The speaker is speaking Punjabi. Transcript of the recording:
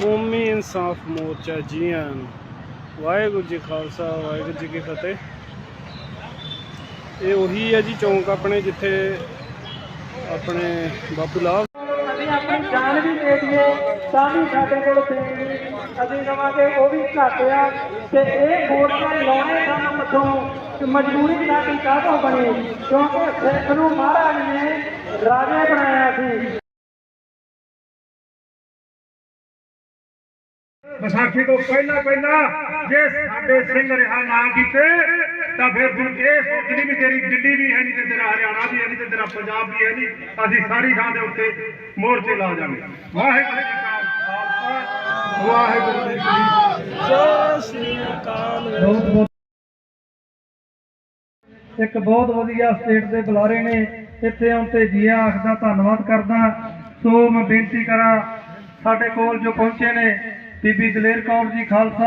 ਕੌਮੀ ਇਨਸਾਫ ਮੋਰਚਾ ਜੀਆਂ ਵਾਹਿਗੁਰੂ ਜੀ ਖਾਲਸਾ, ਵਾਹਿਗੁਰੂ ਜੀ ਕੀ ਫਤਿਹ। ਇਹ ਉਹੀ ਹੈ ਜੀ ਚੌਂਕ ਆਪਣੇ ਜਿੱਥੇ ਆਪਣੇ ਬਾਪੂ ਲਾਭ ਅਸੀਂ ਆਪਣੀ ਜਾਨ ਵੀ ਦੇ ਦਈਏ, ਤਾਂ ਵੀ ਸਾਡੇ ਕੋਲ ਦੇਣ ਅਸੀਂ ਕਵਾਂਗੇ ਉਹ ਵੀ ਘੱਟ ਆ ਤੇ ਇਹ ਮੋਰਚਾ ਲਾਉਣੇ ਸਾਨੂੰ ਮੱਥੋਂ ਮਜਬੂਰੀ ਸਾਡੀ ਕਾਹਤੋਂ ਬਣੀ? ਕਿਉਂਕਿ ਸਿੱਖ ਨੂੰ ਮਹਾਰਾਜ ਨੇ ਰਾਜੇ ਬਣਾਇਆ ਸੀ। ਵਿਸਾਖੀ ਤੋਂ ਪਹਿਲਾਂ ਪਹਿਲਾਂ ਜੇ ਸਾਡੇ ਸਿੰਘ ਰਿਹਾ ਨਾ ਕੀਤੇ, ਤਾਂ ਫਿਰ ਤੂੰ ਇਹ ਸੋਚਣੀ ਵੀ ਤੇਰੀ ਦਿੱਲੀ ਵੀ ਹੈ ਨਹੀਂ ਤੇ ਤੇਰਾ ਹਰਿਆਣਾ ਵੀ ਹੈ ਨਹੀਂ ਤੇ ਤੇਰਾ ਪੰਜਾਬ ਵੀ ਹੈ ਨਹੀਂ, ਅਸੀਂ ਸਾਰੀ ਥਾਂ ਦੇ ਉੱਤੇ ਮੋਰਚੇ ਲਾ ਜਾਵਾਂਗੇ। ਵਾਹਿਗੁਰੂ ਜੀ ਕਾ ਖਾਲਸਾ। ਵਾਹਿਗੁਰੂ ਜੀ ਕੀ ਫਤਿਹ। ਸਤਿ ਸ੍ਰੀ ਅਕਾਲ ਬਹੁਤ ਇੱਕ ਬਹੁਤ ਵਧੀਆ ਸਟੇਟ ਦੇ ਬੁਲਾਰੇ ਨੇ, ਇੱਥੇ ਆਉਣ ਤੇ ਜੀ ਆਖ ਧੰਨਵਾਦ ਕਰਦਾ। ਸੋ ਮੈਂ ਬੇਨਤੀ ਕਰਾਂ ਸਾਡੇ ਕੋਲ ਜੋ ਪਹੁੰਚੇ ਨੇ ਬੀਬੀ ਦਲੇਰ ਕੌਰ ਜੀ ਖਾਲਸਾ।